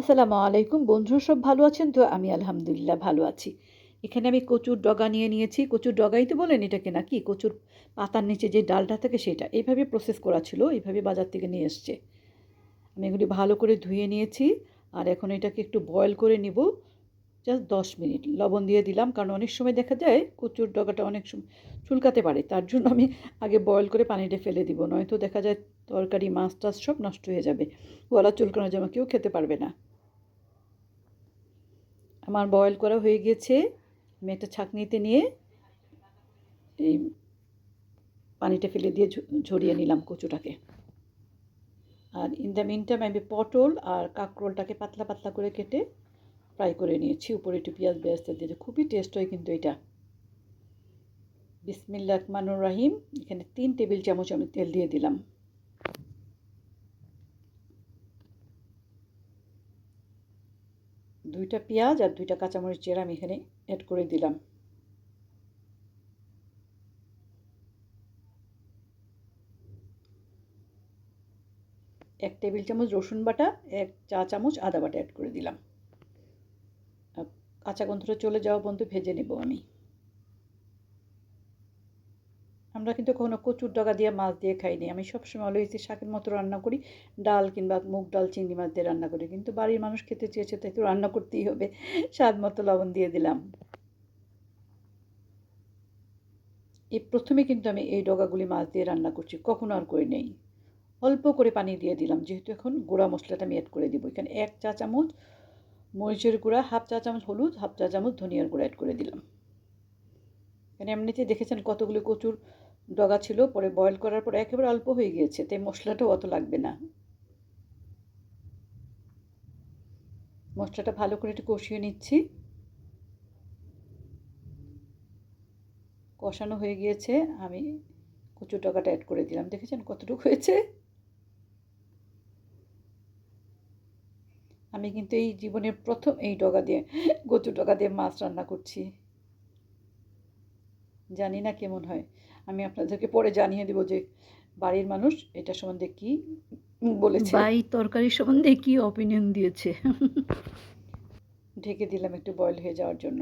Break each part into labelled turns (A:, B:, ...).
A: আসসালামু আলাইকুম বন্ধুরা সব ভালো আছেন তো? আমি আলহামদুলিল্লাহ ভালো আছি। এখানে আমি কচুর ডগা নিয়ে নিয়েছি। কচুর ডগাই তো বলেন এটাকে নাকি? কচুর পাতার নিচে যে ডালটা থাকে সেটা। এইভাবে প্রসেস করা ছিল, এইভাবে বাজার থেকে নিয়ে এসছে। আমি এগুলি ভালো করে ধুয়ে নিয়েছি আর এখন এটাকে একটু বয়েল করে নিব। জাস্ট দশ মিনিট। লবণ দিয়ে দিলাম, কারণ অনেক সময় দেখা যায় কচুর ডগাটা অনেক সময় চুলকাতে পারে। তার জন্য আমি আগে বয়েল করে পানিটা ফেলে দিব। নয়তো দেখা যায় তরকারি মাছ টাছ সব নষ্ট হয়ে যাবে। গলা চুলকানোর জামা কেউ খেতে পারবে না। আমার বয়েল করা হয়ে গেছে। আমি একটা ছাঁকনিতে নিয়ে এই পানিটা ফেলে দিয়ে ঝরিয়ে নিলাম কচুটাকে। আর ইন দ্য মিন টাইম আমি পটল আর কাঁকরোলটাকে পাতলা পাতলা করে কেটে ফ্রাই করে নিয়েছি। উপরে একটু পেঁয়াজ বেয়াজটা দিয়ে খুবই টেস্ট হয় কিন্তু এটা। বিসমিল্লা রহমানুর রাহিম। এখানে তিন টেবিল চামচ আমি তেল দিয়ে দিলাম। দুইটা পেঁয়াজ আর দুইটা কাঁচামরিচ চেরা আমি এখানে অ্যাড করে দিলাম। এক টেবিল চামচ রসুন বাটা, এক চা চামচ আদা বাটা অ্যাড করে দিলাম। কাঁচা গন্ধটা চলে যাওয়া পর্যন্ত ভেজে নেব আমি। আমরা কিন্তু কখনো কচুর ডগা দিয়ে মাছ দিয়ে খাইনি আমি সবসময় অলওয়েজ শাকের মতো রান্না করি, ডাল কিংবা মুগ ডাল, চিংড়ি মাছ দিয়ে রান্না করি। কিন্তু বাড়ির মানুষ খেতে চেয়েছে, তাই একটু রান্না করতেই হবে। স্বাদ মতো লবণ দিয়ে দিলাম। এই প্রথমে কিন্তু আমি এই ডগাগুলি মাছ দিয়ে রান্না করছি, কখনো আর করে নেই। অল্প করে পানি দিয়ে দিলাম, যেহেতু এখন গুঁড়া মশলাটা আমি অ্যাড করে দিব। এখানে এক চা চামচ মরিচের গুঁড়া, হাফ চা চামচ হলুদ, হাফ চা চামচ ধনিয়ার গুঁড়া অ্যাড করে দিলাম। এমনিতে দেখেছেন কতগুলো কচুর ডগা ছিল, পরে বয়েল করার পর একেবারে অল্প হয়ে গিয়েছে, তাই মশলাটাও অত লাগবে না। মশলাটা ভালো করে একটু কষিয়ে নিচ্ছি। কষানো হয়ে গিয়েছে, আমি কচুর ডগাটা অ্যাড করে দিলাম। দেখেছেন কতটুকু হয়েছে? আমি কিন্তু এই জীবনের প্রথম এই ডগা দিয়ে, কচুর ডগা দিয়ে মাছ রান্না করছি। জানি না কেমন হয়। আমি আপনাদেরকে পরে জানিয়ে দেবো যে বাড়ির মানুষ এটা সম্বন্ধে কি বলেছে।
B: বাই তরকারি সম্বন্ধে কি অপিনিয়ন দিয়েছে।
A: ঢেকে দিলাম একটু বয়েল হয়ে যাওয়ার জন্য।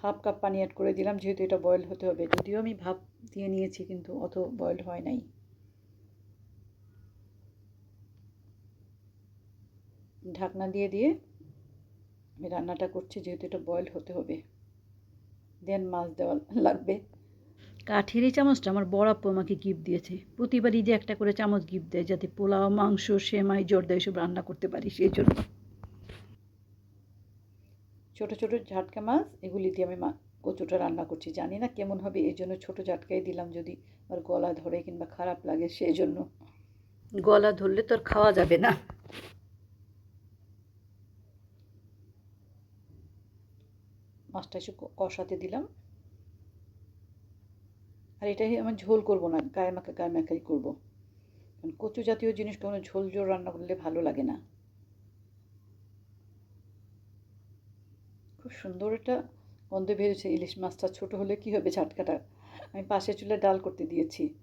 A: হাফ কাপ পানি অ্যাড করে দিলাম যেহেতু এটা বয়েল হতে হবে। যদিও আমি ভাপ দিয়ে নিয়েছি কিন্তু অত বয়েল হয় নাই। ঢাকনা দিয়ে দিয়ে আমি রান্নাটা করছি যেহেতু এটা বয়েল হতে হবে। দেন মাছ দেওয়া লাগবে।
B: কাঠের এই চামচটা আমার বড় আপু আমাকে গিফট দিয়েছে। প্রতিবারই যে একটা করে চামচ গিফট দেয় যাতে পোলাও মাংস সেমাই জর্দা এসব রান্না করতে পারি সেই জন্য।
A: ছোটো ছোটো ঝাটকা মাছ এগুলি দিয়ে আমি মা কচুটা রান্না করছি। জানি না কেমন হবে এই জন্য ছোটো ঝাটকাই দিলাম যদি আর গলা ধরে কিংবা খারাপ লাগে সেই জন্য।
B: গলা ধরলে তো আর খাওয়া যাবে না।
A: মাছটা একটু কষাতে দিলাম। আর এটাই আমার ঝোল করব না, গায়ে মাখা গায়ে মাখাই করব। কারণ কচু জাতীয় জিনিস কোনো ঝোল ঝোল রান্না করলে ভালো লাগে না। খুব সুন্দর একটা গন্ধ বেরোচ্ছে ইলিশ মাছটা, ছোটো হলে কী হবে ঝাটকাটা? আমি পাশে চুলে ডাল করতে দিয়েছি।